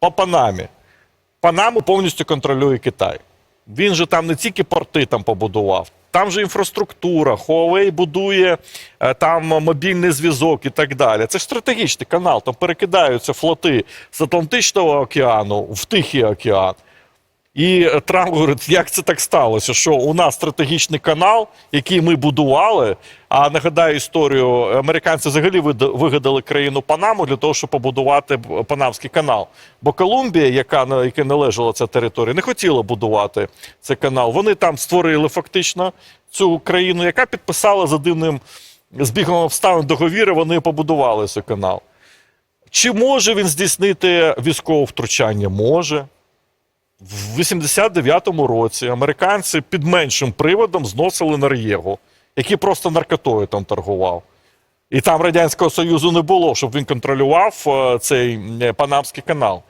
по Панамі. Панаму повністю контролює Китай. Він же там не тільки порти там побудував, там же інфраструктура, Huawei будує е, там мобільний зв'язок і так далі. Це ж стратегічний канал. Там перекидаються флоти з Атлантичного океану в Тихий океан. І Трамп говорить, як це так сталося, що у нас стратегічний канал, який ми будували. А нагадаю історію, американці взагалі вигадали країну Панаму для того, щоб побудувати Панамський канал. Бо Колумбія, яка яка належала ця територія, не хотіла будувати цей канал. Вони там створили фактично цю країну, яка підписала за дивним збігом обставин договір, і вони побудували цей канал. Чи може він здійснити військове втручання? Може. В 89-му році американці під меншим приводом зносили нар'єгу, який просто наркотою там торгував. І там Радянського Союзу не було, щоб він контролював е, цей е, Панамський канал.